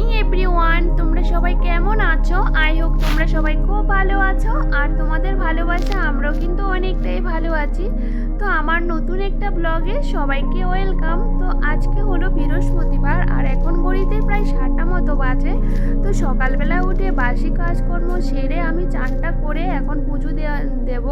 Everyone তোমরা সবাই কেমন আছো? আই হোক তোমরা সবাই খুব ভালো আছো। আর তোমাদের ভালোবাসা, আমরাও কিন্তু অনেকটাই ভালো আছি। তো আমার নতুন একটা ব্লগে সবাইকে ওয়েলকাম তো আজকে হলো বৃহস্পতিবার, আর এখন ঘড়িতে প্রায় সাতটা মতো বাজে। তো সকালবেলা উঠে বাসি কাজকর্ম সেরে আমি চানটা করে এখন পুজো দেয়া- দেব।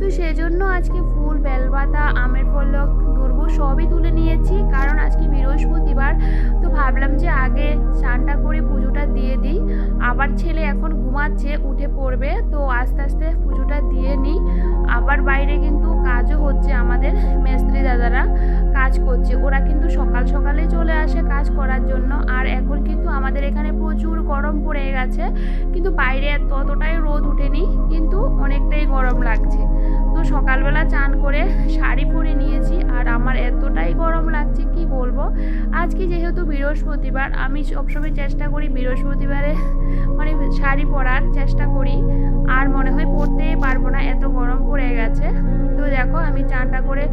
তো সেজন্য আজকে ফুল, বেলপাতা, আমের দুর্ব সবই তুলে নিয়েছি। কারণ আজকে বৃহস্পতিবার, তো ভাবলাম যে আগে স্নানটা করে পুজোটা দিয়ে দিই। আবার ছেলে এখন ঘুমাচ্ছে, উঠে পড়বে, তো আস্তে আস্তে পুজোটা দিয়ে নিই। আবার বাইরে কিন্তু কাজও হচ্ছে আমাদের মেস্ত্রি দাদারা কাজ করছে। ওরা কিন্তু সকাল সকালে চলে আসে কাজ করার জন্য। আর এখন কিন্তু আমাদের এখানে প্রচুর গরম পড়ে গেছে। কিন্তু বাইরে ততটাই রোদ উঠেনি, কিন্তু অনেকটাই গরম লাগছে। তো সকালবেলা চান করে শাড়ি পরে নিয়েছি আর আমার এতটাই গরম লাগছে, কি বলব? আজকে যেহেতু বৃহস্পতিবার, আমি সবসময় চেষ্টা করি বৃহস্পতিবারে মানে শাড়ি পরার চেষ্টা করি। আর মনে হয় পরতেই পারব না, এত গরম পড়ে গেছে। তো দেখো, আমি চানটা করে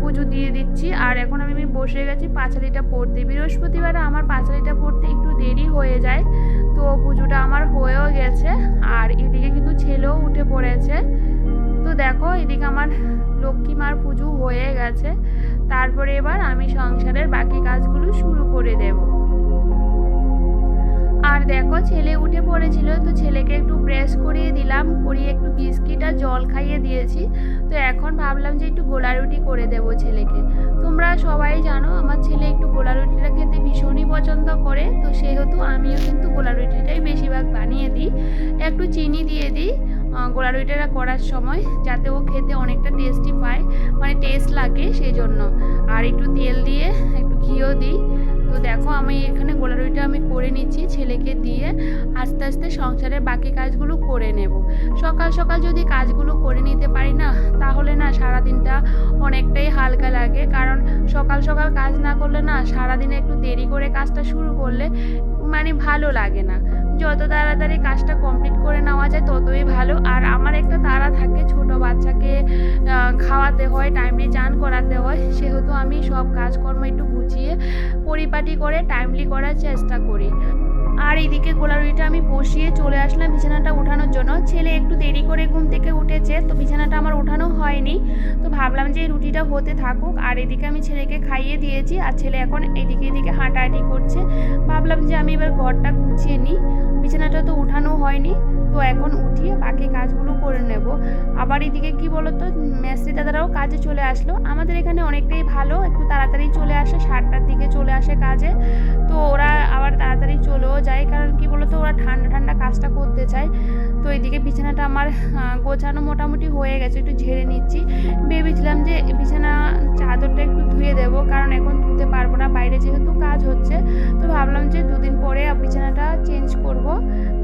পুজো দিয়ে দিচ্ছি। আর এখন আমি বসে গেছি পাঁচালিটা পড়তে বৃহস্পতিবারে আমার পাঁচালিটা পড়তে একটু দেরি হয়ে যায়, তো পুজোটা আমার হয়েও গেছে। আর এদিকে কিন্তু ছেলেও উঠে পড়েছে। তো দেখো, এদিকে আমার লক্ষ্মী মার পুজো হয়ে গেছে। তারপরে এবার আমি সংসারের বাকি কাজগুলো শুরু করে দেব। আর দেখো, ছেলে উঠে পড়েছিল, তো ছেলেকে একটু প্রেস করিয়ে দিলাম। করিয়ে একটু বিস্কিট আর জল খাইয়ে দিয়েছি। তো এখন ভাবলাম যে একটু গোলা রুটি করে দেবো ছেলেকে। তোমরা সবাই জানো, আমার ছেলে একটু গোলা রুটিটা খেতে ভীষণই পছন্দ করে। তো সেহেতু আমিও কিন্তু গোলা রুটিটাই বেশিরভাগ বানিয়ে দিই। একটু চিনি দিয়ে দিই। গোলা রুটিটা করার সময় যাতে ও খেতে অনেকটা টেস্টি পায় মানে টেস্ট লাগে সেই জন্য আর একটু তেল দিয়ে, একটু ঘিও দিই। তো দেখো আমি এখানে গোলা রুটিটা আমি করে নিচ্ছি ছেলেকে দিয়ে। আস্তে আস্তে সংসারের বাকি কাজগুলো করে নেব। সকাল সকাল যদি কাজগুলো করে নিতে পারি না, তাহলে না সারাদিনটা অনেকটাই হালকা লাগে। কারণ সকাল সকাল কাজ না করলে না সারাদিনে একটু দেরি করে কাজটা শুরু করলে মানে ভালো লাগে না। যত তাড়াতাড়ি কাজটা কমপ্লিট করে নেওয়া যায় ততই ভালো। আর আমার একটা তাড়া থাকে, ছোট বাচ্চাকে খাওয়াতে হয় টাইমলি চান করাতে হয়। সেহেতু আমি সব কাজকর্ম একটু গুছিয়ে পরিপাটি করে টাইমলি করার চেষ্টা করি। আর এইদিকে গোলারুটিটা আমি বসিয়ে চলে আসলাম বিছানাটা উঠানোর জন্য। ছেলে একটু দেরি করে ঘুম থেকে উঠেছে, তো বিছানাটা আমার উঠানো হয়নি। তো ভাবলাম যে রুটিটা হতে থাকুক। আর এদিকে আমি ছেলেকে খাইয়ে দিয়েছি, আর ছেলে এখন এদিকে এদিকে হাঁটাহাঁটি করছে। ভাবলাম যে আমি এবার ঘরটা গুছিয়ে নিই। বিছানাটা তো উঠানো হয়নি। তো এখন উঠিয়ে বাকি কাজগুলো করে নেব। আবার এদিকে কি বলতো মেস্ত্রি দাদারাও কাজে চলে আসলো। আমাদের এখানে অনেকটাই ভালো, একটু তাড়াতাড়ি চলে আসে, সাতটার দিকে চলে আসে কাজে। তো ওরা আবার তাড়াতাড়ি চলেও যায়, কারণ কি বলতো, ওরা ঠান্ডা ঠান্ডা কাজটা করতে চায়। তো এদিকে বিছানাটা আমার গোছানো মোটামুটি হয়ে গেছে, একটু ঝেড়ে নিচ্ছি। ভেবেছিলাম যে বিছানা, চাদরটা একটু ধুয়ে দেবো, কারণ এখন ধুতে পারব না, বাইরে যেহেতু কাজ হচ্ছে। তো ভাবলাম যে দুদিন পরে বিছানাটা চেঞ্জ করব।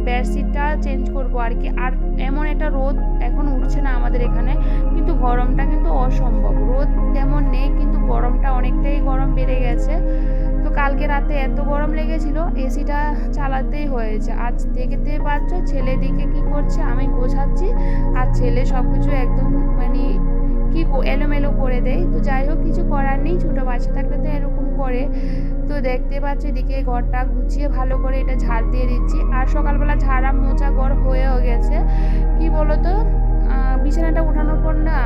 বেডশিটটা চেঞ্জ করব আর কি। আর এমন একটা রোদ এখন উঠছে না আমাদের এখানে, কিন্তু গরমটা কিন্তু অসম্ভব। রোদ তেমন নেই, কিন্তু গরমটা অনেকটাই গরম বেড়ে গেছে। তো কালকে রাতে এত গরম লেগেছিল এসিটা চালাতেই হয়েছে। আজ দেখতে পাচ্ছ ছেলে দিকে কি করছে, আমি গোছাচ্ছি। আর ছেলে সব কিছু একদম মানে কি এলোমেলো করে দেয়। তো যাই হোক, কিছু করার নেই, ছোটো বাচ্চা থাকলে তো এরকম করে। তো দেখতে পাচ্ছ, এদিকে ঘরটা গুছিয়ে ভালো করে এটা ঝাড় দিয়ে দিচ্ছি। আর সকালবেলা ঝাড়া মোচা ঘর হয়েও গেছে। কি বলতো বিছানাটা উঠানোর পর না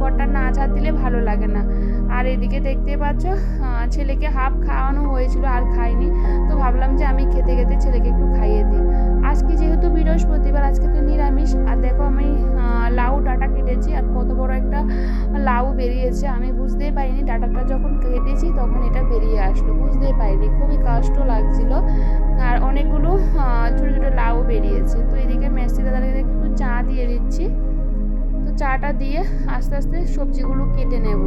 ঘরটা না ঝাড় দিলে ভালো লাগে না। আর এদিকে দেখতে পাচ্ছ ছেলেকে হাফ খাওয়ানো হয়েছিল, আর খাইনি। তো ভাবলাম যে আমি খেতে খেতে ছেলেকে একটু খাইয়ে দিই। আজকে যেহেতু বৃহস্পতিবার, আজকে তো নিরামিষ। আর দেখো আমি লাউ ডাটা কেটেছি, আর কত বড় একটা লাউ বেরিয়েছে, আমি বুঝতেই পারিনি। ডাটাটা যখন কেটেছি তখন এটা বেরিয়ে আসলো, বুঝতেই পারিনি। খুবই কষ্ট লাগছিল। আর অনেকগুলো ছোটো ছোটো লাউ বেরিয়েছে। তো এদিকে মেসি দাদাকে একটু চা দিয়ে দিচ্ছি। তো চাটা দিয়ে আস্তে আস্তে সবজিগুলো কেটে নেব।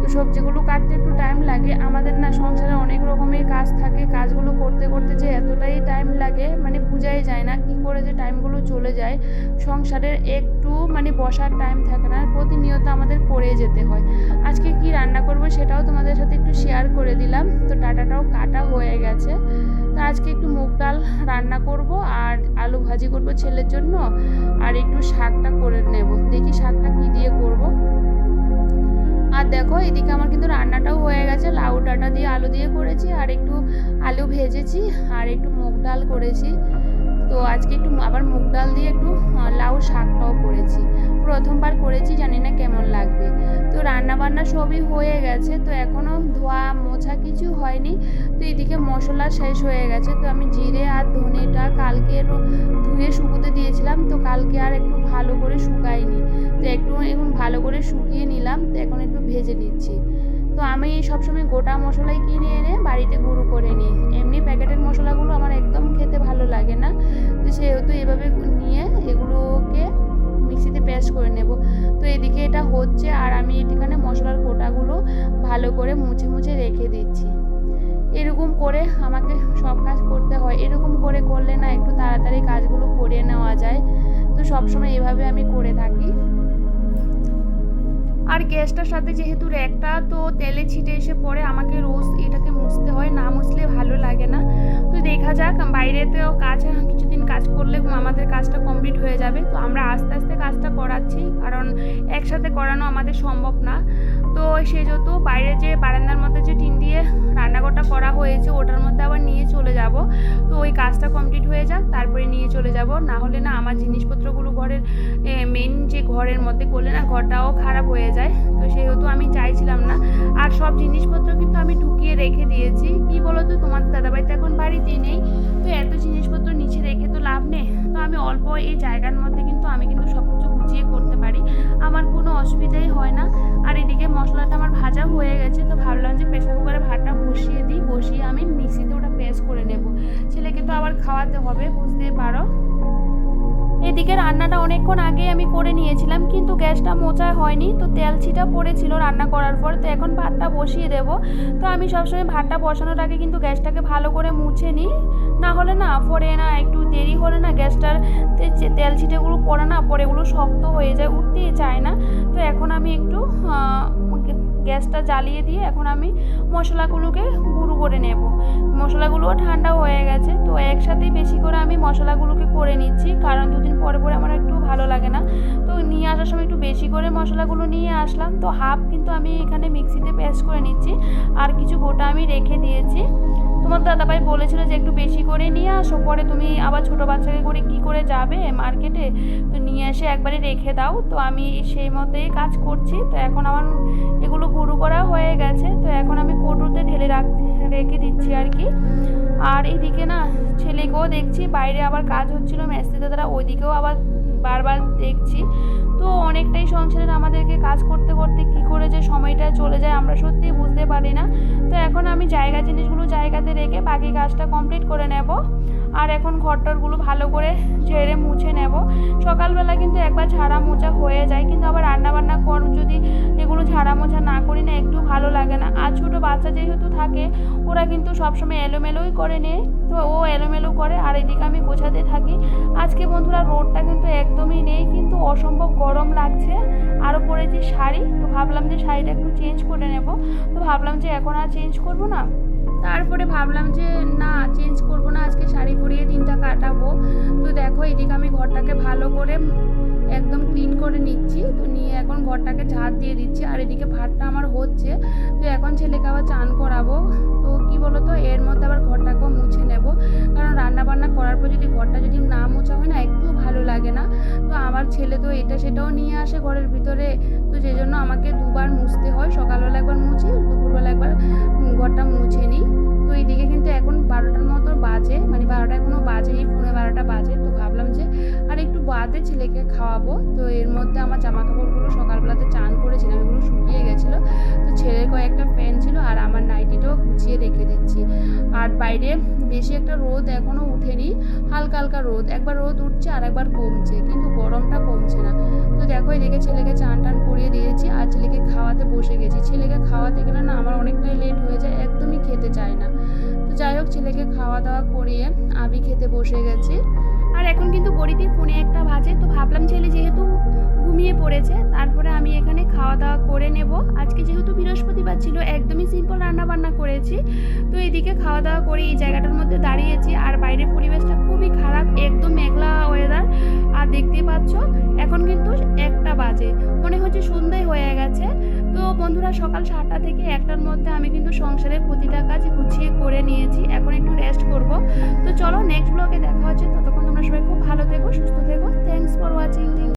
তো সবজিগুলো কাটতে একটু টাইম লাগে। আমাদের না সংসারে অনেক রকমের কাজ থাকে। কাজগুলো এতটাই টাইম লাগে মানে বোঝাই যায় না কি করে যে টাইমগুলো চলে যায়। সংসারের একটু মানে বসার টাইম থাকে না, প্রতিনিয়ত আমাদের করে যেতে হয়। আজকে কি রান্না করব সেটাও তোমাদের সাথে একটু শেয়ার করে দিলাম। তো ডাটাটাও কাটা হয়ে গেছে। তো আজকে একটু মুগ ডাল রান্না করব আর আলু ভাজি করব ছেলের জন্য, আর একটু শাকটা করে নেব। দেখি, এদিকে আমার কিন্তু রান্নাটাও হয়ে গেছে। লাউ ডাঁটা দিয়ে আলু দিয়ে করেছি, আর একটু আলু ভেজেছি, আর একটু মুগ ডাল করেছি। তো আজকে একটু আবার মুগ ডাল দিয়ে একটু লাউ শাকটাও করেছি। প্রথমবার করেছি, জানি না কেমন লাগবে। তো রান্না বান্না সবই হয়ে গেছে, তো এখনও ধোয়া কিছু হয়নি। তো এদিকে মশলা শেষ হয়ে গেছে। তো আমি জিরে আর ধনেটা কালকে ধুয়ে শুকোতে দিয়েছিলাম। তো কালকে আর একটু ভালো করে শুকাইনি তো একটু এখন ভালো করে শুকিয়ে নিলাম। তো এখন একটু ভেজে নিচ্ছি। তো আমি সবসময় গোটা মশলাই কিনে এনে বাড়িতে গুঁড়ো করে নিই। এমনি প্যাকেটের মশলাগুলো আমার একদম খেতে ভালো লাগে না। তো সেহেতু হচ্ছে আর আমি এখানে মশলার কোটাগুলো ভালো করে মুছে মুছে রেখে দিচ্ছি। এরকম করে আমাকে সব কাজ করতে হয়। এরকম করে করলে না একটু তাড়াতাড়ি কাজগুলো করে নেওয়া যায়। তো সবসময় এভাবে আমি করে থাকি। আর গ্যাসটার সাথে যেহেতু র্যাকটা তো তেলে ছিটে এসে পড়ে আমাকে রোজ এটাকে মুছতে হয়। না মুছলে ভালো লাগে না। তো দেখা যাক, বাইরেতেও কাজ কিছুদিন কাজ করলে আমাদের কাজটা কমপ্লিট হয়ে যাবে। তো আমরা আস্তে আস্তে কাজটা করাচ্ছি, কারণ একসাথে করানো আমাদের সম্ভব না। তো সেহেতু বাইরে যে বারান্দার মধ্যে যে টিন দিয়ে রান্নাঘরটা করা হয়েছে, ওটার মধ্যে আবার নিয়ে চলে যাব। তো ওই কাজটা কমপ্লিট হয়ে যাক, তারপরে নিয়ে চলে যাব। না হলে না আমার জিনিসপত্রগুলো ঘরের মেন যে ঘরের মধ্যে করলে না ঘরটাও খারাপ হয়ে যায়। তো সেহেতু আমি চাইছিলাম না। আর সব জিনিসপত্র কিন্তু আমি ঢুকিয়ে রেখে দিয়েছি। কি বলো তো তোমার দাদাবাড়ি তো এখন বাড়িতেই নেই। তো এত জিনিসপত্র নিচে রেখে তো লাভ নেই। তো আমি অল্প এই জায়গার মধ্যে কিন্তু আমি কিন্তু সব কিছু অসুবিধাই হয় না। আর এদিকে মশলাটা আমার ভাজা হয়ে গেছে, তো ভাবলাম যে প্রেশার কুকারে ভাতটা বসিয়ে দিই, বসিয়ে আমি মিক্সিতে ওটা পেস্ট করে নেব। ছেলেকে তো আবার খাওয়াতে হবে, বুঝতে পারো? এদিকে রান্নাটা অনেকক্ষণ আগে আমি করে নিয়েছিলাম, কিন্তু গ্যাসটা মোচা হয়নি, তো তেল ছিটা পড়েছিল রান্না করার পর, তো এখন ভাতটা বসিয়ে দেব। তো আমি সবসময় ভাতটা বসানোর আগে কিন্তু গ্যাসটাকে ভালো করে মুছে নিই। না হলে না, পরে না, একটু দেরি হলে না গ্যাসটার তেল ছিটেগুলো পড়ে না, পরে এগুলো শক্ত হয়ে যায়, উঠতেই চায় না। তো এখন আমি একটু গ্যাসটা জ্বালিয়ে দিয়ে এখন আমি মশলাগুলোকে গুঁড়ো করে নেব। মশলাগুলোও ঠান্ডা হয়ে গেছে, তো একসাথেই বেশি করে আমি মশলাগুলোকে করে নিচ্ছি, কারণ দুদিন পরে পরে আমার একটু ভালো লাগে না। তো নিয়ে আসার সময় একটু বেশি করে মশলাগুলো নিয়ে আসলাম, তো হাফ কিন্তু আমি এখানে মিক্সিতে পেস্ট করে নিচ্ছি, আর কিছু গোটা আমি রেখে দিয়েছি। তোমার দাদাভাই বলেছিল যে একটু বেশি করে নিয়ে আসো, পরে তুমি আবার ছোটো বাচ্চাকে করে কি করে যাবে মার্কেটে? তো নিয়ে এসে একবারে রেখে দাও। তো আমি সেই মতোই কাজ করছি। তো এখন আমার এগুলো গুঁড়ো করা হয়ে গেছে। তো এখন আমি কৌটোতে ঢেলে রাখ, রেখে দিচ্ছি আর কি। আর এইদিকে না ছেলেকেও দেখছি, বাইরে আবার কাজ হচ্ছিল, মেস্ত্রি দাদারা ওইদিকেও আবার বারবার দেখছি। তো অনেকটাই সংসারের আমাদেরকে কাজ করতে করতে কি করে যে সময়টা চলে যায় আমরা সত্যিই বুঝতে পারি না। তো এখন আমি জায়গা জিনিসগুলো জায়গাতে রেখে বাকি কাজটা কমপ্লিট করে নেব। আর এখন ঘরটরগুলো ভালো করে ঝেড়ে মুছে নেব। সকালবেলা কিন্তু একবার ঝাড়া মোছা হয়ে যায়, কিন্তু আবার রান্না বান্না কর, যদি এগুলো ঝাড়া মোছা না করি না, একটু ভালো লাগে না। আর ছোটো বাচ্চা যেহেতু থাকে, ওরা কিন্তু সবসময় এলোমেলোই করে নেয়। ও এলোমেলো করে, আর এদিকে আমি গোছাতে থাকি। আজকে বন্ধুরা রোডটা কিন্তু একদমই নেই, কিন্তু অসম্ভব গরম লাগছে। আরও পরেছি শাড়ি, তো ভাবলাম যে শাড়িটা একটু চেঞ্জ করে নেব। তো ভাবলাম যে এখন আর চেঞ্জ করব না। তারপরে ভাবলাম যে না চেঞ্জ করব না, আজকে শাড়ি পরিয়ে দিনটা কাটাবো। তো দেখো, এদিকে আমি ঘরটাকে ভালো করে একদম ক্লিন করে নিচ্ছি। তো নিয়ে এখন ঘরটাকে ঝাড় দিয়ে দিচ্ছি। আর এদিকে ভাতটা আমার হচ্ছে। তো এখন ছেলেকে আবার চান করাবো। কারণ রান্না করার পর যদি ঘরটা যদি না মোছা হয় না একটু ভালো লাগে না। তো আমার ছেলে তো এটা সেটাও নিয়ে আসে ঘরের ভিতরে। তো যে জন্য আমাকে দুবার মুছতে হয়। সকালবেলা একবার মুছি, দুপুরবেলা একবার ঘরটা মুছে নিই। তো এইদিকে কিন্তু এখন বারোটার মতো বাজে মানে বারোটা এখনও বাজেই পৌনে বারোটা বাজে। তো ভাবলাম যে আর একটু বাদে ছেলেকে খাওয়াবো। তো এর মধ্যে আমার জামা কাপড়গুলো সকালবেলাতে চান করেছিলাম, এগুলো শুকিয়ে গেছিল। ছেলের কয়েকটা ফ্যান ছিল আর আমার নাইটিটাও গুছিয়ে রেখে দিচ্ছি। আর বাইরে বেশি একটা রোদ এখনও উঠেনি হালকা হালকা রোদ। একবার রোদ উঠছে আর একবার কমছে, কিন্তু গরমটা কমছে না। তো দেখো, এদিকে ছেলেকে চান টান করিয়ে দিয়েছি আর ছেলেকে খাওয়াতে বসে গেছি। ছেলেকে খাওয়াতে গেলে না আমার অনেকটাই লেট হয়ে যায়, একদমই খেতে চায় না। তো যাই হোক, ছেলেকে খাওয়া দাওয়া করিয়ে আমি খেতে বসে গেছি। আর এখন কিন্তু গড়িতে ফোনে একটা বাজে, তো ভাবলাম ছেলে যেহেতু ঘুমিয়ে পড়েছে, তারপরে আমি এখানে খাওয়া দাওয়া করে নেব। আজকে যেহেতু বৃহস্পতিবার ছিল, একদমই সিম্পল রান্না বান্না করেছি। তো এদিকে খাওয়া দাওয়া করে এই জায়গাটার মধ্যে দাঁড়িয়েছি, আর বাইরের পরিবেশটা খুবই খারাপ, একদম মেঘলা ওয়েদার আর দেখতেই পাচ্ছ, এখন কিন্তু একটা বাজে। মনে হচ্ছে সন্ধ্যায় হয়ে গেছে। তো বন্ধুরা, সকাল সাতটা থেকে একটার মধ্যে আমি কিন্তু সংসারের প্রতিটা কাজ গুছিয়ে করে নিয়েছি, এখন একটু রেস্ট করব। তো চলো নেক্সট ব্লগে দেখা হচ্ছে তোমরা সবাই খুব ভালো থেকো সুস্থ থেকো। Thanks for watching